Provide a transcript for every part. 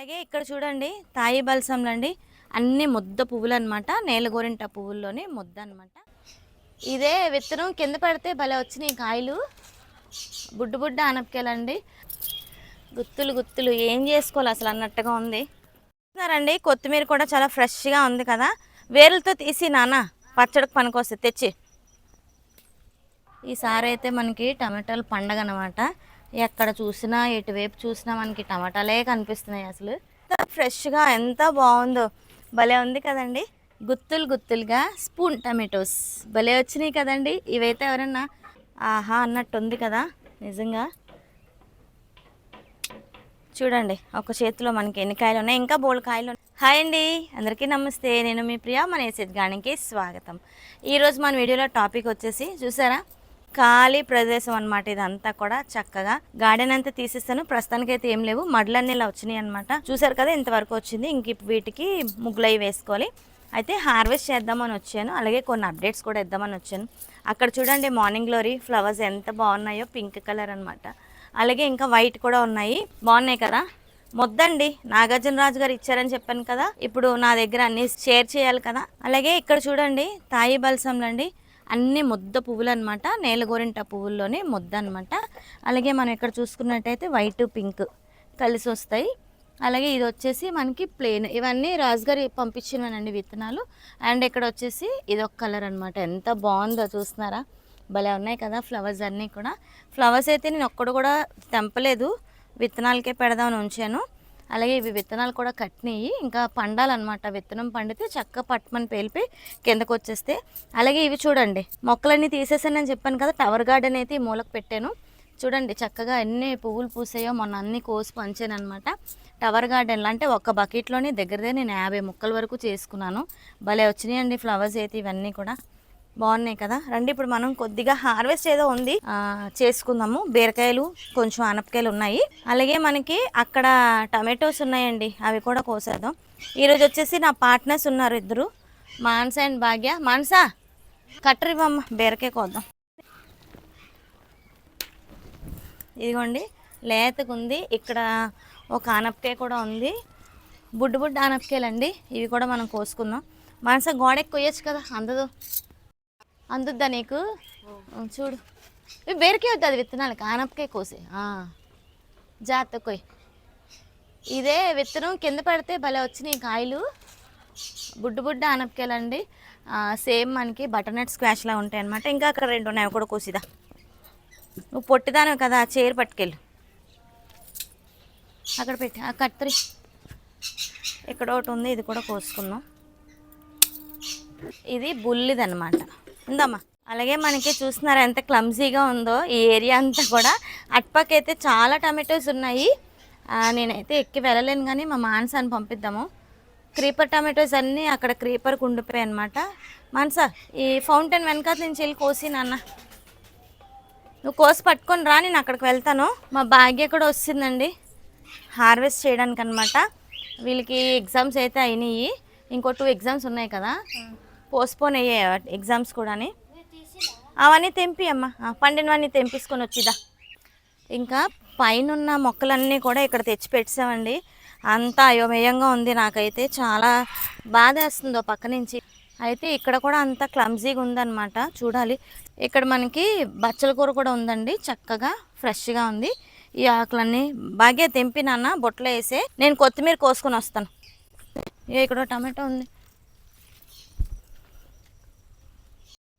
అలాగే ఇక్కడ చూడండి తాయి బల్సంలు అండి అన్ని ముద్ద పువ్వులు అనమాట నేలగోరింట పువ్వుల్లోనే ముద్ద అనమాట ఇదే విత్తనం కింద పడితే భలే వచ్చినాయి కాయలు. బుడ్డు బుడ్డ ఆనపకాయలండి. గుత్తులు గుత్తులు ఏం చేసుకోవాలి అసలు అన్నట్టుగా ఉంది. చూస్తున్నారండి కొత్తిమీర కూడా చాలా ఫ్రెష్గా ఉంది కదా. వేర్లతో తీసి నాన్న పచ్చడికి పనికొస్తుంది తెచ్చి. ఈసారి అయితే మనకి టమాటాలు పండగ అనమాట ఎక్కడ చూసినా ఎటువైపు చూసినా మనకి టమాటాలే కనిపిస్తున్నాయి అసలు. ఫ్రెష్గా ఎంత బాగుందో. భలే ఉంది కదండి. గుత్తులు గుత్తులుగా స్పూన్ టమాటోస్. భలే వచ్చినాయి కదండి. ఇవైతే ఎవరన్నా ఆహా అన్నట్టు ఉంది కదా నిజంగా. చూడండి ఒక చేతిలో మనకి ఎన్ని కాయలు ఉన్నాయి. ఇంకా బోల్ కాయలు ఉన్నాయి. హాయ్ అండి అందరికీ నమస్తే. నేను మీ ప్రియా మన ఏసిద్ గానికి స్వాగతం. ఈరోజు మన వీడియోలో టాపిక్ వచ్చేసి చూసారా? ఖాళీ ప్రదేశం అనమాట ఇదంతా కూడా చక్కగా. గార్డెన్ అంతా తీసేస్తాను. ప్రస్తుతానికి అయితే ఏం లేవు. మడ్లన్నీ ఇలా వచ్చినాయి అనమాట చూసారు కదా ఇంతవరకు వచ్చింది. ఇంక ఇప్పుడు వీటికి ముగ్గులై వేసుకోవాలి. అయితే హార్వెస్ట్ చేద్దామని వచ్చాను. అలాగే కొన్ని అప్డేట్స్ కూడా ఇద్దామని వచ్చాను. అక్కడ చూడండి మార్నింగ్ గ్లోరీ ఫ్లవర్స్ ఎంత బాగున్నాయో పింక్ కలర్ అనమాట అలాగే ఇంకా వైట్ కూడా ఉన్నాయి. బాగున్నాయి కదా? మొద్దండి. నాగార్జున రాజు గారు ఇచ్చారని చెప్పాను కదా. ఇప్పుడు నా దగ్గర అన్ని షేర్ చేయాలి కదా. అలాగే ఇక్కడ చూడండి తాయి బల్సంలండి. అన్నీ ముద్ద పువ్వులు అనమాట నేలగోరింట పువ్వుల్లోనే ముద్ద అనమాట అలాగే మనం ఇక్కడ చూసుకున్నట్టయితే వైట్ పింక్ కలిసి వస్తాయి అలాగే ఇది వచ్చేసి మనకి ప్లేన్. ఇవన్నీ రాజుగారి పంపించినానండి విత్తనాలు. అండ్ ఇక్కడ వచ్చేసి ఇది ఒక కలర్ అనమాట ఎంత బాగుందో చూస్తున్నారా? భలే ఉన్నాయి కదా ఫ్లవర్స్ అన్నీ కూడా. ఫ్లవర్స్ అయితే నేను ఒక్కడు కూడా తెంపలేదు. విత్తనాలకే పెడదామని ఉంచాను. అలాగే ఇవి విత్తనాలు కూడా కట్టినాయి. ఇంకా పండాలన్నమాట. విత్తనం పండితే చక్క పట్టమని పేలిపి కిందకు వచ్చేస్తే అలాగే ఇవి చూడండి మొక్కలన్నీ తీసేసానని చెప్పాను కదా టవర్ గార్డెన్ అయితే ఈ మూలకు పెట్టాను. చూడండి చక్కగా ఎన్ని పువ్వులు పూసాయో మొన్న అన్ని కోసి పంచాను అనమాట టవర్ గార్డెన్లో అంటే ఒక బకెట్లోనే దగ్గరదే నేను యాభై ముక్కల వరకు చేసుకున్నాను. భలే వచ్చినాయండి ఫ్లవర్స్ అయితే ఇవన్నీ కూడా. బాగున్నాయి కదా. రండి ఇప్పుడు మనం కొద్దిగా హార్వెస్ట్ ఏదో ఉంది చేసుకుందాము. బీరకాయలు కొంచెం ఆనపకాయలు ఉన్నాయి. అలాగే మనకి అక్కడ టమాటోస్ ఉన్నాయండి అవి కూడా కోసేద్దాం. ఈరోజు వచ్చేసి నా పార్ట్నర్స్ ఉన్నారు ఇద్దరు మాన్స అండ్ భాగ్య. మాన్సా కట్టరు ఇవ్వమ్మ బీరకాయ కోద్దాం. ఇదిగోండి లేతకు ఉంది ఇక్కడ ఒక ఆనపకాయ కూడా ఉంది. బుడ్డు బుడ్డు ఆనపకాయలండి ఇవి కూడా మనం కోసుకుందాం. మనస గోడెక్కి కొయ్యొచ్చు కదా అందదు. అందుద్దా నీకు? చూడు. ఇవి బేరకాయ వద్దు అది విత్తనాలకి ఆనపకాయ కోసి. జాగ్రత్త కొయ్. ఇదే విత్తనం కింద పడితే భలే వచ్చినాయి కాయలు. బుడ్డు బుడ్డ ఆనపకాయలండి. సేమ్ మనకి బటర్నట్ స్క్వాష్లా ఉంటాయి అనమాట ఇంకా అక్కడ రెండు ఉన్నాయి కూడా కోసిదా. నువ్వు పొట్టిదాను కదా చైర్ పట్టుకెళ్ళు. అక్కడ పెట్టి ఆ కత్తిరి ఇక్కడ ఒకటి ఉంది ఇది కూడా కోసుకుందాం. ఇది బుల్లిదనమాట ఉందమ్మా. అలాగే మనకి చూస్తున్నారు ఎంత క్లమ్జీగా ఉందో ఈ ఏరియా అంతా కూడా. అటుపక్క అయితే చాలా టమాటోస్ ఉన్నాయి. నేనైతే ఎక్కి వెళ్ళలేను కానీ మా మానసాన్ని పంపిద్దాము. క్రీపర్ టమాటోస్ అన్నీ అక్కడ క్రీపర్కి ఉండిపోయాయి అనమాట మానసా ఈ ఫౌంటైన్ వెనకాల నుంచి వెళ్ళి కోసి నాన్న. నువ్వు కోసి పట్టుకొని రా నేను అక్కడికి వెళ్తాను. మా భాగ్య కూడా వస్తుందండి. హార్వెస్ట్ చేయడానికి అనమాట వీళ్ళకి ఎగ్జామ్స్ అయితే అయినాయి. ఇంకో టూ ఎగ్జామ్స్ ఉన్నాయి కదా. పోస్ట్పోన్ అయ్యాయి ఎగ్జామ్స్ కూడాని. అవన్నీ తెంపి అమ్మ. పండినవన్నీ తెంపించుకొని వచ్చిదా ఇంకా పైన మొక్కలన్నీ కూడా ఇక్కడ తెచ్చి పెట్టామండి అంతా అయోమయంగా ఉంది నాకైతే. చాలా బాధ వేస్తుంది ఓ పక్క నుంచి. అయితే ఇక్కడ కూడా అంతా క్లమ్జీగా ఉందన్నమాట. చూడాలి. ఇక్కడ మనకి బచ్చల కూర కూడా ఉందండి. చక్కగా ఫ్రెష్గా ఉంది. ఈ ఆకులన్నీ బాగా తెంపి నాన్న బొట్టలో వేసే. నేను కొత్తిమీర కోసుకొని వస్తాను. ఇక్కడ టమాటో ఉంది.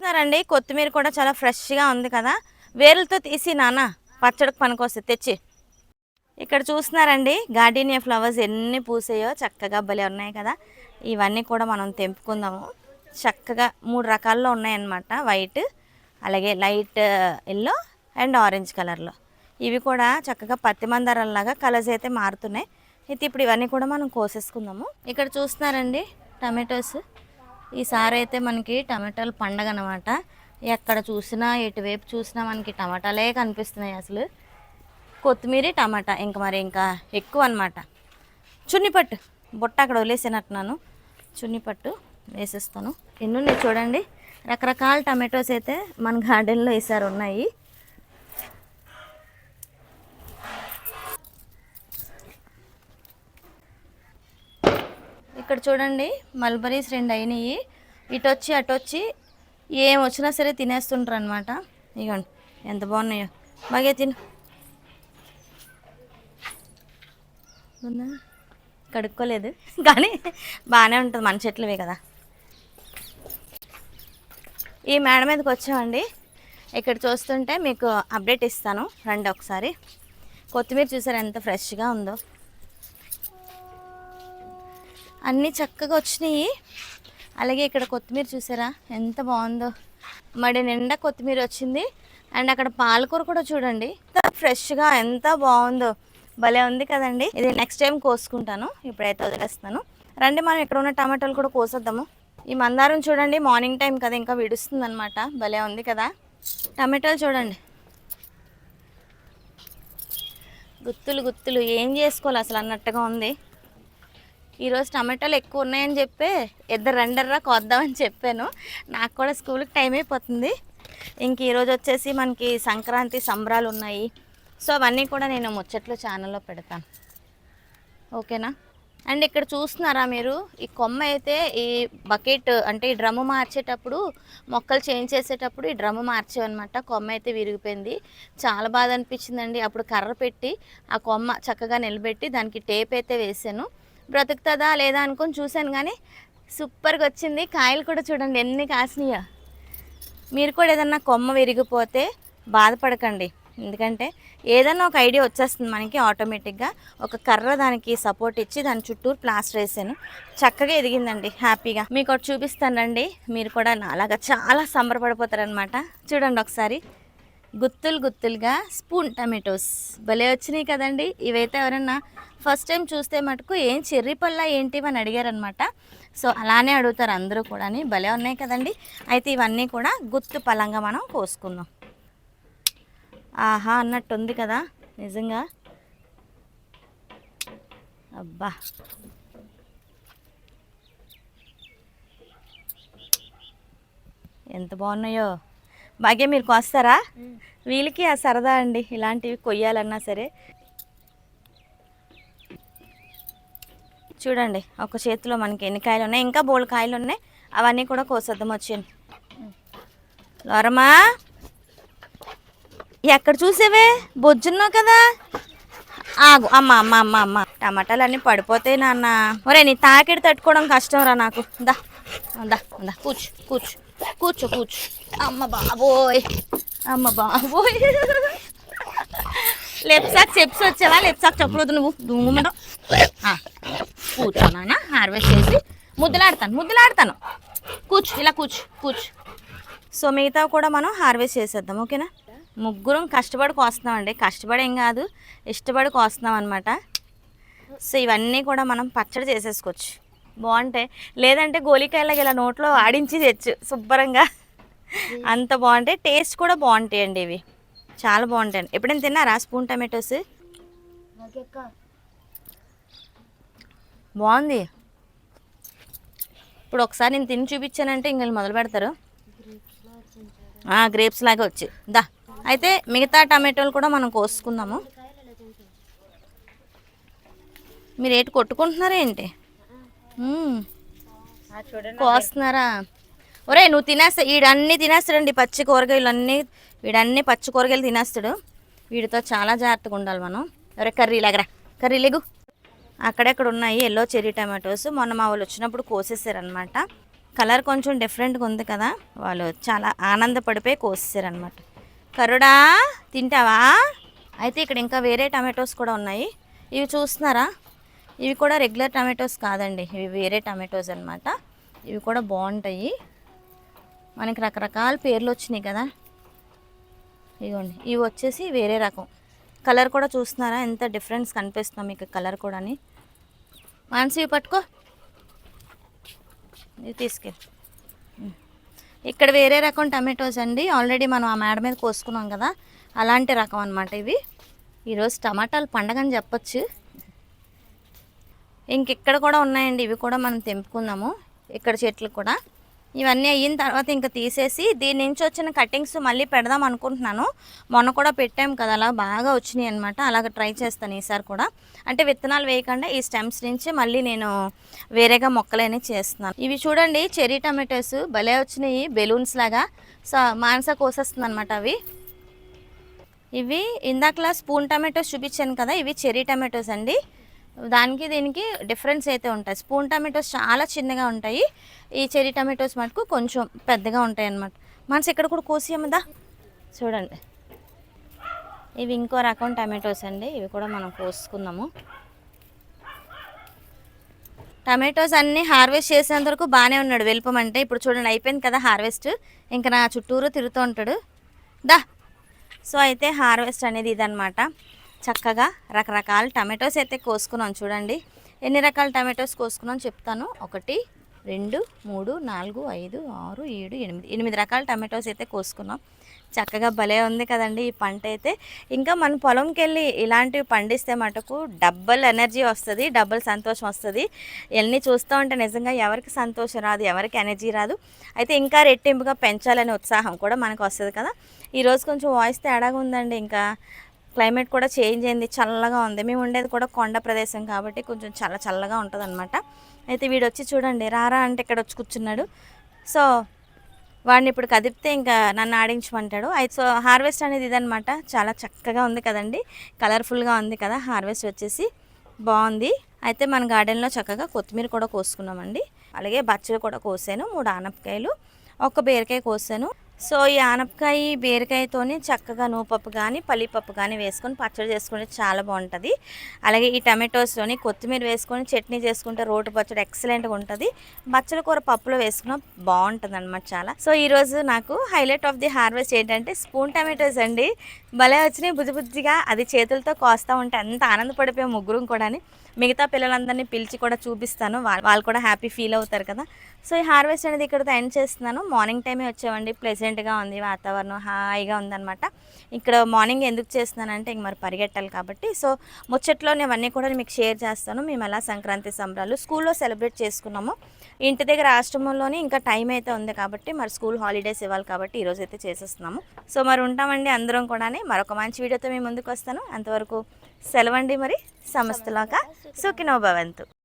చూస్తున్నారండి. కొత్తిమీర కూడా చాలా ఫ్రెష్గా ఉంది కదా. వేరులతో తీసి నాన్న పచ్చడికి పనికొస్తుంది. తెచ్చి. ఇక్కడ చూస్తున్నారండి. గార్డెనియా ఫ్లవర్స్ ఎన్ని పూసాయో చక్కగా భలే ఉన్నాయి కదా. ఇవన్నీ కూడా మనం తెంపుకుందాము. చక్కగా మూడు రకాల్లో ఉన్నాయన్నమాట. వైట్ అలాగే లైట్ ఎల్లో అండ్ ఆరెంజ్ కలర్లో. ఇవి కూడా చక్కగా పత్తి మందారాల్లాగా కలర్స్ అయితే మారుతున్నాయి. అయితే ఇప్పుడు ఇవన్నీ కూడా మనం కోసేసుకుందాము. ఇక్కడ చూస్తున్నారండి టమాటోస్. ఈసారి అయితే మనకి టమాటాలు పండగ అనమాట ఎక్కడ చూసినా ఎటువైపు చూసినా మనకి టమాటాలే కనిపిస్తున్నాయి అసలు. కొత్తిమీర టమాటా ఇంకా మరి ఇంకా ఎక్కువ అనమాట చున్నిపట్టు బుట్ట అక్కడ వదిలేసినట్టున్నాను. చున్నిపట్టు వేసేస్తాను. ఎన్నున్నాయి చూడండి రకరకాల టమాటోస్ అయితే మన గార్డెన్లో వేసారు ఉన్నాయి. ఇక్కడ చూడండి మల్బరీస్ రెండు అయినాయి. ఇటు వచ్చి అటు వచ్చి ఏం వచ్చినా సరే తినేస్తుంటారు అనమాట ఇగోండి ఎంత బాగున్నాయో. బాగా తిను. కడుక్కోలేదు. కానీ బాగానే ఉంటుంది మన చెట్లవే కదా. ఈ మేడ మీదకి వచ్చామండి. ఇక్కడ చూస్తుంటే మీకు అప్డేట్ ఇస్తాను రండి ఒకసారి. కొత్తిమీర చూసారు ఎంత ఫ్రెష్గా ఉందో. అన్నీ చక్కగా వచ్చినాయి. అలాగే ఇక్కడ కొత్తిమీర చూసారా? ఎంత బాగుందో. మడి నిండా కొత్తిమీర వచ్చింది. అండ్ అక్కడ పాలకూర కూడా చూడండి. ఫ్రెష్గా ఎంత బాగుందో. భలే ఉంది కదండి. ఇది నెక్స్ట్ టైం కోసుకుంటాను. ఇప్పుడైతే వదిలేస్తాను రండి మనం ఇక్కడ ఉన్న టమాటాలు కూడా కోసేద్దాము. ఈ మందారం చూడండి మార్నింగ్ టైం కదా ఇంకా విడుస్తుంది అనమాట భలే ఉంది కదా. టమాటాలు చూడండి. గుత్తులు గుత్తులు. ఏం చేసుకోవాలి అసలు అన్నట్టుగా ఉంది. ఈరోజు టమాటాలు ఎక్కువ ఉన్నాయని చెప్పి ఇద్దరు రెండర్రా కొద్దామని చెప్పాను. నాకు కూడా స్కూల్కి టైం అయిపోతుంది. ఇంక ఈరోజు వచ్చేసి మనకి సంక్రాంతి సంబరాలు ఉన్నాయి. సో అవన్నీ కూడా నేను ముచ్చట్లు ఛానల్లో పెడతాను. ఓకేనా? అండ్ ఇక్కడ చూస్తున్నారా మీరు? ఈ కొమ్మ అయితే ఈ బకెట్ అంటే ఈ డ్రమ్ము మార్చేటప్పుడు మొక్కలు చేంజ్ చేసేటప్పుడు ఈ డ్రమ్ము మార్చేవన్నమాట. కొమ్మ అయితే విరిగిపోయింది. చాలా బాధ అనిపించిందండి. అప్పుడు కర్ర పెట్టి ఆ కొమ్మ చక్కగా నిలబెట్టి దానికి టేప్ అయితే వేసాను. బ్రతుకుతుందా లేదా అనుకుని చూశాను కానీ సూపర్గా వచ్చింది. కాయలు కూడా చూడండి ఎన్ని కాసినాయో. మీరు కూడా ఏదన్నా కొమ్మ విరిగిపోతే బాధపడకండి. ఎందుకంటే ఏదైనా ఒక ఐడియా వచ్చేస్తుంది మనకి ఆటోమేటిక్గా. ఒక కర్ర దానికి సపోర్ట్ ఇచ్చి దాని చుట్టూరు ప్లాస్టర్ వేసాను. చక్కగా ఎదిగిందండి హ్యాపీగా. మీకు ఒకటి చూపిస్తానండి. మీరు కూడా నాలాగా చాలా సంబరపడిపోతారనమాట చూడండి ఒకసారి. గుత్తులు గుత్తులుగా స్పూన్ టమాటోస్. భలే వచ్చినాయి కదండి. ఇవైతే ఎవరన్నా ఫస్ట్ టైం చూస్తే మటుకు ఏం చెర్రీ పళ్ళ ఏంటి అని అడిగారనమాట సో అలానే అడుగుతారు అందరూ కూడా భలే ఉన్నాయి కదండి. అయితే ఇవన్నీ కూడా గుత్తు పలంగా మనం కోసుకుందాం. ఆహా అన్నట్టు ఉంది కదా. నిజంగా. అబ్బా. ఎంత బాగున్నాయో. బాగా మీరు కోస్తారా? వీళ్ళకి ఆ సరదా అండి. ఇలాంటివి కొయ్యాలన్నా సరే. చూడండి ఒక చేతిలో మనకి ఎన్ని కాయలు ఉన్నాయి? ఇంకా బోల్ కాయలు ఉన్నాయి. అవన్నీ కూడా కోసేద్దాం వచ్చేయండి. లోరమా? ఎక్కడ చూసేవే? బొజ్జున్నావు కదా? ఆగు. అమ్మ అమ్మ అమ్మ అమ్మ. టమాటాలు అన్నీ పడిపోతాయి నాన్న. ఒరే నీ తాకిడి తట్టుకోవడం కష్టం రా నాకు. దా. దా దా. కూర్చో కూర్చో. కూర్చో కూర్చో. అమ్మ బాబోయ్. అమ్మ బాబోయ్. లెఫ్ట్ సాక్ చెప్స్ వచ్చావా? లెఫ్ట్ సాక్ చెప్పలేదు నువ్వు. దుమ్ముమంట కూర్చో నాన్న. హార్వెస్ట్ చేసి ముద్దులాడతాను ముద్దులాడతాను. కూర్చు ఇలా కూర్చు కూర్చు. సో మిగతా కూడా మనం హార్వెస్ట్ చేసేద్దాం ఓకేనా? ముగ్గురం కష్టపడి కోస్తున్నామండి. కష్టపడి ఏం కాదు ఇష్టపడి కోస్తున్నాం అనమాట సో ఇవన్నీ కూడా మనం పచ్చడి చేసేసుకోవచ్చు. బాగుంటాయి. లేదంటే గోలికాయలకి ఇలా నోట్లో ఆడించి తెచ్చు శుభ్రంగా. అంత బాగుంటాయి. టేస్ట్ కూడా బాగుంటాయండి ఇవి. చాలా బాగుంటాయండి ఎప్పుడైనా తిన్నారా స్పూన్ టమాటోస్? బాగుంది. ఇప్పుడు ఒకసారి నేను తిని చూపించానంటే ఇంక మొదలు పెడతారు. గ్రేప్స్ లాగా వచ్చి. దా. అయితే మిగతా టమాటోలు కూడా మనం కోసుకుందాము. మీరు ఏంటి కొట్టుకుంటున్నారా ఏంటి. కోస్తున్నారా? ఒరే నువ్వు తినేస్తా. వీడన్నీ తినేస్తాడండి పచ్చి కూరగాయలు అన్నీ. వీడన్నీ పచ్చి కూరగాయలు తినేస్తాడు. వీడితో చాలా జాగ్రత్తగా ఉండాలి మనం. ఎవరే కర్రీ లాగరా. కర్రీ లేగు. అక్కడెక్కడ ఉన్నాయి? Yellow cherry tomatoes. మొన్న మా వాళ్ళు వచ్చినప్పుడు కోసేసారనమాట కలర్ కొంచెం డిఫరెంట్గా ఉంది కదా. వాళ్ళు చాలా ఆనందపడిపోయి కోసేసారనమాట కరుడా తింటావా? అయితే ఇక్కడ ఇంకా వేరే టమాటోస్ కూడా ఉన్నాయి. ఇవి చూస్తున్నారా? ఇవి కూడా రెగ్యులర్ టమాటోస్ కాదండి. ఇవి వేరే టమాటోస్ అన్నమాట. ఇవి కూడా బాగుంటాయి. మనకి రకరకాల పేర్లు వచ్చినాయి కదా. ఇదిగోండి. ఇవి వచ్చేసి వేరే రకం. కలర్ కూడా చూస్తున్నారా? ఎంత డిఫరెన్స్ కనిపిస్తుందో మీకు కలర్ కూడాని మనసు ఇవి పట్టుకో. ఇది తీసుకెళ్ళి ఇక్కడ వేరే రకం టమాటోస్ అండి. ఆల్రెడీ మనం ఆ మేడ మీద కోసుకున్నాం కదా. అలాంటి రకం అనమాట ఇవి. ఈరోజు టమాటాలు పండగ అని ఇంకెక్కడ కూడా ఉన్నాయండి. ఇవి కూడా మనం తెంపుకుందాము. ఇక్కడ చెట్లు కూడా. ఇవన్నీ అయిన తర్వాత ఇంకా తీసేసి దీని నుంచి వచ్చిన కటింగ్స్ మళ్ళీ పెడదాం అనుకుంటున్నాను. మొన్న కూడా పెట్టాం కదా అలా బాగా వచ్చినాయి అనమాట అలాగ ట్రై చేస్తాను ఈసారి కూడా. అంటే విత్తనాలు వేయకుండా ఈ స్టెమ్స్ నుంచి మళ్ళీ నేను వేరేగా మొక్కలనే చేస్తున్నాను. ఇవి చూడండి చెరీ టమాటోస్ భలే వచ్చినాయి బెలూన్స్ లాగా. సో మానస కోసేస్తుంది అనమాట అవి. ఇవి ఇందాకలా స్పూన్ టమాటోస్ చూపించాను కదా ఇవి చెరీ టమాటోస్ అండి. దానికి దీనికి డిఫరెన్స్ అయితే ఉంటాయి. స్పూన్ టమాటోస్ చాలా చిన్నగా ఉంటాయి. ఈ చెరీ టమాటోస్ మటుకు కొంచెం పెద్దగా ఉంటాయి అన్నమాట. మనసు ఇక్కడ కూడా కోసియమ్మదా? చూడండి. ఇవి ఇంకో రకం టమాటోస్ అండి. ఇవి కూడా మనం కోసుకుందాము. టమాటోస్ అన్నీ హార్వెస్ట్ చేసేంత వరకు బాగానే ఉన్నాడు వెళ్ళిపోమంటే ఇప్పుడు చూడండి అయిపోయింది కదా హార్వెస్ట్. ఇంకా నా చుట్టూరు తిరుగుతూ ఉంటాడు. దా. సో అయితే హార్వెస్ట్ అనేది ఇదనమాట చక్కగా రకరకాల టమాటోస్ అయితే కోసుకున్నాం. చూడండి. ఎన్ని రకాల టమాటోస్ కోసుకున్నాం చెప్తాను. ఒకటి రెండు మూడు నాలుగు ఐదు ఆరు ఏడు ఎనిమిది. ఎనిమిది రకాల టమాటోస్ అయితే కోసుకున్నాం. చక్కగా భలే ఉంది కదండి ఈ పంట అయితే. ఇంకా మన పొలంకి వెళ్ళి ఇలాంటివి పండిస్తే మటుకు డబ్బల్ ఎనర్జీ వస్తుంది డబ్బల్ సంతోషం వస్తుంది. ఇవన్నీ చూస్తూ ఉంటే నిజంగా ఎవరికి సంతోషం రాదు ఎవరికి ఎనర్జీ రాదు. అయితే ఇంకా రెట్టింపుగా పెంచాలనే ఉత్సాహం కూడా మనకు వస్తుంది కదా. ఈరోజు కొంచెం వాయిస్ తేడాగా ఉందండి ఇంకా. క్లైమేట్ కూడా చేంజ్ అయింది చల్లగా ఉంది. మేము ఉండేది కూడా కొండ ప్రదేశం కాబట్టి కొంచెం చల్ల చల్లగా ఉంటుంది అనమాట అయితే వీడు వచ్చి చూడండి రారా అంటే ఇక్కడ వచ్చి కూర్చున్నాడు. సో వాడిని ఇప్పుడు కదిపితే ఇంకా నన్ను ఆడించమంటాడు. అయితే సో హార్వెస్ట్ అనేది ఇదనమాట చాలా చక్కగా ఉంది కదండి. కలర్ఫుల్గా ఉంది కదా హార్వెస్ట్ వచ్చేసి బాగుంది. అయితే మన గార్డెన్లో చక్కగా కొత్తిమీర కూడా కోసుకున్నామండి. అలాగే బచ్చలు కూడా కోసాను మూడు ఆనపకాయలు ఒక బీరకాయ కోసాను. సో ఈ ఆనపకాయ బీరకాయతోని చక్కగా నూపప్పు కానీ పల్లిపప్పు కానీ వేసుకొని పచ్చడి చేసుకుంటే చాలా బాగుంటుంది. అలాగే ఈ టమాటోస్లోని కొత్తిమీర వేసుకొని చట్నీ చేసుకుంటే రోటి పచ్చడి ఎక్సలెంట్గా ఉంటుంది. బచ్చల కూర పప్పులో వేసుకున్న బాగుంటుంది అనమాట చాలా. సో ఈరోజు నాకు హైలైట్ ఆఫ్ ది హార్వెస్ట్ ఏంటంటే స్పూన్ టమాటోస్ అండి. భలే వచ్చినాయి బుజ్జి బుజ్జిగా. అది చేతులతో కోస్తూ ఉంటే అంత ఆనందపడిపోయే ముగ్గురం కూడా మిగతా పిల్లలందరినీ పిలిచి కూడా చూపిస్తాను. వాళ్ళు వాళ్ళు కూడా హ్యాపీ ఫీల్ అవుతారు కదా. సో ఈ హార్వెస్ట్ అనేది ఇక్కడతో ఎండ్ చేస్తున్నాను. మార్నింగ్ టైమే వచ్చామండి. ప్లెజెంట్గా ఉంది వాతావరణం హాయిగా ఉందన్నమాట. ఇక్కడ మార్నింగ్ ఎందుకు చేస్తున్నానంటే ఇంక మరి పరిగెట్టాలి కాబట్టి. సో ముచ్చట్లోనే అవన్నీ కూడా మీకు షేర్ చేస్తాను. మేము ఎలా సంక్రాంతి సంబరాలు స్కూల్లో సెలబ్రేట్ చేసుకున్నాము. ఇంటి దగ్గర ఆశ్రమంలోనే ఇంకా టైం అయితే ఉంది కాబట్టి మరి స్కూల్ హాలిడేస్ ఇవ్వాలి కాబట్టి ఈరోజు అయితే చేసేస్తున్నాము. సో మరి ఉంటామండి అందరం కూడా మరొక మంచి వీడియోతో మేము ముందుకు వస్తాను. అంతవరకు సెలవండి మరి. సమస్తలాగా. సుఖినో భవంతు.